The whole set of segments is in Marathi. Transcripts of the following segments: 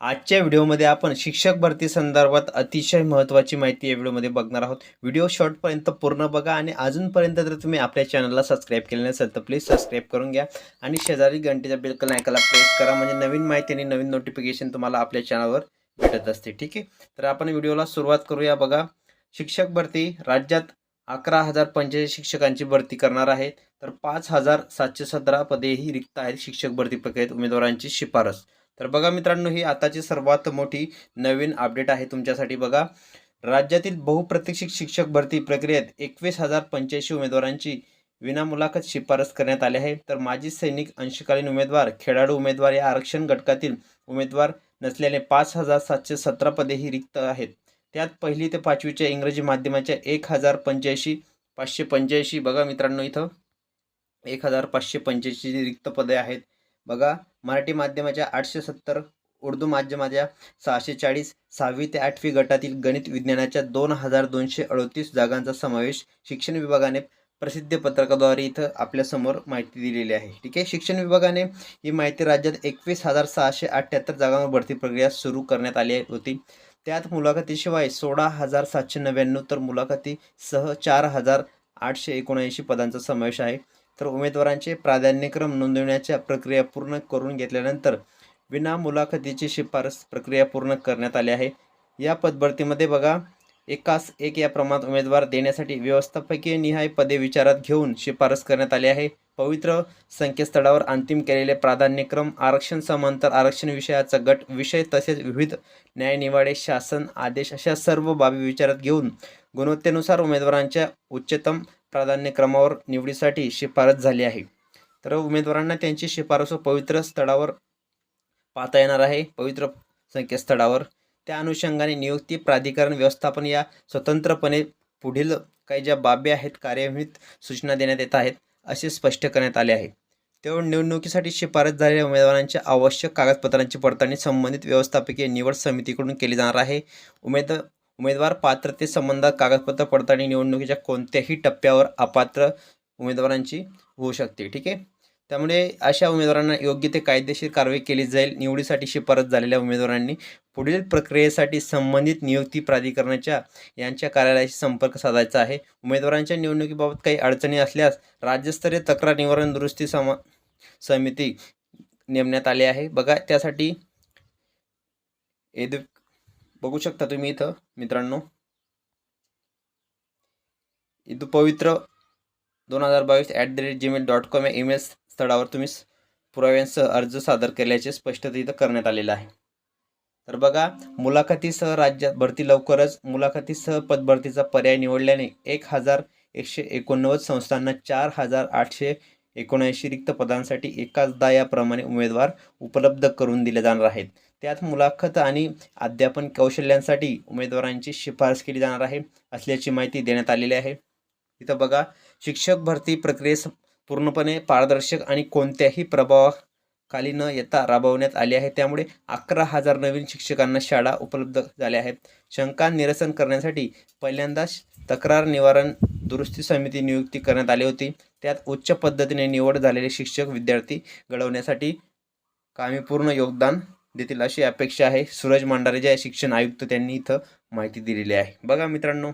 आजच्या व्हिडिओमध्ये आपण शिक्षक भरती संदर्भात अतिशय महत्त्वाची माहिती या व्हिडिओमध्ये बघणार आहोत. व्हिडिओ शॉर्टपर्यंत पूर्ण बघा आणि अजूनपर्यंत जर तुम्ही आपल्या चॅनलला सबस्क्राईब केले नसेल तर प्लीज सबस्क्राईब करून घ्या आणि शेजारी घंटेच्या बिलकल ऐकायला प्रेस करा म्हणजे नवीन माहिती आणि नवीन नोटिफिकेशन तुम्हाला आपल्या चॅनलवर भेटत असते ठीक आहे? तर आपण व्हिडिओला सुरुवात करूया बघा. शिक्षक भरती राज्यात अकरा हजार पंचेचाळीस शिक्षकांची भरती करणार आहे तर पाच हजार सातशे सतरा पदेही रिक्त आहेत शिक्षक भरती प्रक्रियेत उमेदवारांची शिफारस. तर बघा मित्रांनो ही आताची सर्वात मोठी नवीन अपडेट आहे तुमच्यासाठी बघा. राज्यातील बहुप्रतीक्षित शिक्षक भरती प्रक्रियेत एकवीस हजार पंच्याऐंशी उमेदवारांची विनामुलाखत शिफारस करण्यात आली आहे. तर माजी सैनिक अंशकालीन उमेदवार खेळाडू उमेदवार या आरक्षण घटकातील उमेदवार नसलेले पाच हजार सातशे सतरा पदेही रिक्त आहेत. त्यात पहिली ते पाचवीच्या इंग्रजी माध्यमाच्या एक हजार पंच्याऐंशी पाचशे पंच्याऐंशी बघा मित्रांनो इथं. एक हजार पाचशे पंच्याऐंशी रिक्त पदे आहेत बघा मराठी माध्यमाच्या आठशे सत्तर उर्दू माध्यमाच्या सहाशे चाळीस सहावी ते आठवी गटातील गणित विज्ञानाच्या दोन हजार दोनशे अडतीस जागांचा समावेश शिक्षण विभागाने प्रसिद्ध पत्रकाद्वारे इथं आपल्यासमोर माहिती दिलेली आहे. ठीक आहे? शिक्षण विभागाने ही माहिती राज्यात एकवीस हजार सहाशे अठ्ठ्याहत्तर जागांवर भरती प्रक्रिया सुरू करण्यात आली होती. त्यात मुलाखतीशिवाय सोळा हजार सातशे नव्याण्णव तर मुलाखतीसह चार हजार आठशे एकोणऐंशी पदांचा समावेश आहे. तर उमेदवारांचे प्राधान्यक्रम नोंदवण्याच्या प्रक्रिया पूर्ण करून घेतल्यानंतर विना मुलाखतीची शिफारस प्रक्रिया पूर्ण करण्यात आली आहे. या पदभरतीमध्ये बघा एकास एक या प्रमाणात उमेदवार देण्यासाठी व्यवस्थापकीय निहाय पदे विचारात घेऊन शिफारस करण्यात आली आहे. पवित्र संकेतस्थळावर अंतिम केलेले प्राधान्यक्रम आरक्षण समांतर आरक्षण विषयाचा गट विषय तसेच विविध न्यायनिवाडे शासन आदेश अशा सर्व बाबी विचारात घेऊन गुणवत्तेनुसार उमेदवारांच्या उच्चतम प्राधान्यक्रमावर निवडीसाठी शिफारस झाली आहे. तर उमेदवारांना त्यांची शिफारस पवित्र स्थळावर पाहता येणार आहे. पवित्र संकेतस्थळावर. त्या अनुषंगाने नियुक्ती प्राधिकरण व्यवस्थापन या स्वतंत्रपणे पुढील काही ज्या बाबी आहेत कार्यान्वित सूचना देण्यात येत आहेत असे स्पष्ट करण्यात आले आहे. तेव्हा निवडणुकीसाठी शिफारस झालेल्या उमेदवारांच्या आवश्यक कागदपत्रांची पडताळणी संबंधित व्यवस्थापकीय निवड समितीकडून केली जाणार आहे. उमेद उमेदवार पात्रतेसंबंधात कागदपत्र पडताळणी निवडणुकीच्या कोणत्याही टप्प्यावर अपात्र उमेदवारांची होऊ शकते ठीक आहे? त्यामुळे अशा उमेदवारांना योग्य ते कायदेशीर कारवाई केली जाईल. निवडीसाठी शिफारस झालेल्या उमेदवारांनी पुढील प्रक्रियेसाठी संबंधित नियुक्ती प्राधिकरणाच्या यांच्या कार्यालयाशी संपर्क साधायचा आहे. उमेदवारांच्या निवडणुकीबाबत काही अडचणी असल्यास राज्यस्तरीय तक्रार निवारण दुरुस्ती सम समिती नेमण्यात आली आहे. बघा त्यासाठी एद बघू शकता तुम्ही इथं मित्रांनो. इथं पवित्र दोन हजार बावीस at the rate Gmail dot com या ईमेल स्थळावर तुम्ही पुराव्यांसह अर्ज सादर केल्याचे स्पष्ट इथं करण्यात आलेलं आहे. तर बघा मुलाखतीसह राज्यात भरती लवकरच मुलाखतीसह पदभरतीचा पर्याय निवडल्याने एक हजार एकशे एकोणनव्वद संस्थांना चार हजार आठशे एकोणऐंशी रिक्त पदांसाठी एकाचदा याप्रमाणे उमेदवार उपलब्ध करून दिले जाणार आहेत. त्यात मुलाखत आणि अध्यापन कौशल्यांसाठी उमेदवारांची शिफारस केली जाणार आहे असल्याची माहिती देण्यात आलेली आहे. इथं बघा शिक्षक भरती प्रक्रियेस पूर्णपणे पारदर्शक आणि कोणत्याही प्रभावाखाली न येता राबवण्यात आली आहे. त्यामुळे अकरा हजार नवीन शिक्षकांना शाळा उपलब्ध झाल्या आहेत. शंका निरसन करण्यासाठी पहिल्यांदाच तक्रार निवारण दुरुस्ती समिती नियुक्ती करण्यात आली होती. त्यात उच्च पद्धतीने निवड झालेले शिक्षक विद्यार्थी घडवण्यासाठी कामी पूर्ण योगदान देतील अशी अपेक्षा आहे. सूरज मांडारे जे शिक्षण आयुक्त त्यांनी इथं माहिती दिलेली आहे. बघा मित्रांनो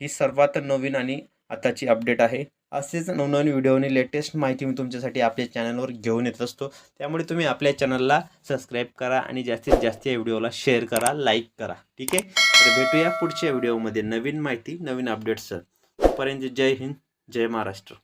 ही सर्वात नवीन आणि आताची अपडेट आहे. असेच नवनवीन व्हिडिओनी लेटेस्ट माहिती मी तुमच्यासाठी आपल्या चॅनलवर घेऊन येत असतो. त्यामुळे तुम्ही आपल्या चॅनलला सबस्क्राईब करा आणि जास्तीत जास्त या व्हिडिओला शेअर करा लाईक करा. ठीक आहे? तर भेटूया पुढच्या व्हिडिओमध्ये नवीन माहिती नवीन अपडेट्स तोपर्यंत जय हिंद जय महाराष्ट्र.